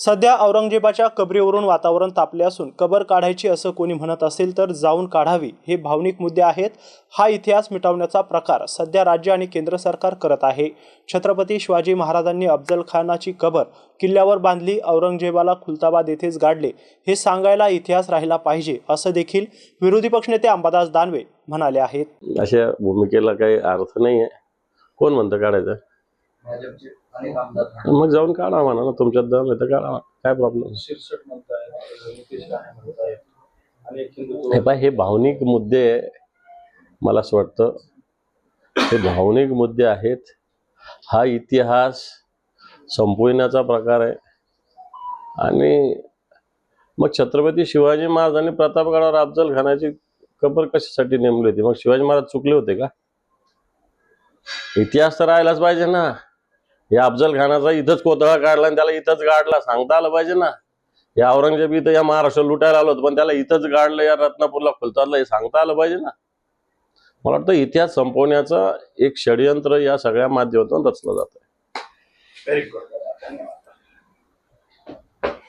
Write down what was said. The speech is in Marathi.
सध्या औरंगजेबाच्या कबरीवरून वातावरण तापले असून कबर काढायची असं कोणी म्हणत असेल तर जाऊन काढावी हे भावनिक मुद्दे आहेत. हा इतिहास मिटवण्याचा प्रकार सध्या राज्य आणि केंद्र सरकार करत आहे. छत्रपती शिवाजी महाराजांनी अफजल खानाची कबर किल्ल्यावर बांधली औरंगजेबाला खुलताबाद येथेच गाडले. हे सांगायला इतिहास राहिला पाहिजे असं देखील विरोधी पक्षनेते अंबादास दानवे म्हणाले आहेत. अशा भूमिकेला काही अर्थ नाही आहे कोण म्हणतं काढायचं? भाजपचे अनेक आमदार मग जाऊन काढा म्हणा ना तुमच्यात दम आहे तर काढा काय प्रॉब्लेम शिरसट म्हणतायत नितीश राणे म्हणतायत अनेक हिंदुत्व हे पाय हे भावनिक मुद्दे मला असं वाटतं हे भावनिक मुद्दे आहेत. हा इतिहास संपविण्याचा प्रकार आहे. आणि मग छत्रपती शिवाजी महाराजांनी प्रतापगडावर अफजल खानाची कबर कशासाठी नेमली होती? मग शिवाजी महाराज चुकले होते का? इतिहास तर राहायलाच पाहिजे ना. या अफजल खानाचा इथंच कोतळा काढला आणि त्याला इथंच गाडला. सांगता आलं पाहिजे ना. या औरंगजेब इथं या महाराष्ट्र लुटायला आलो होतो पण त्याला इथंच गाडलं या रत्नापूरला खुलतारला हे सांगता आलं पाहिजे ना. मला वाटतं इतिहास संपवण्याचं एक षडयंत्र या सगळ्या माध्यमातून रचलं जात आहे धन्यवाद.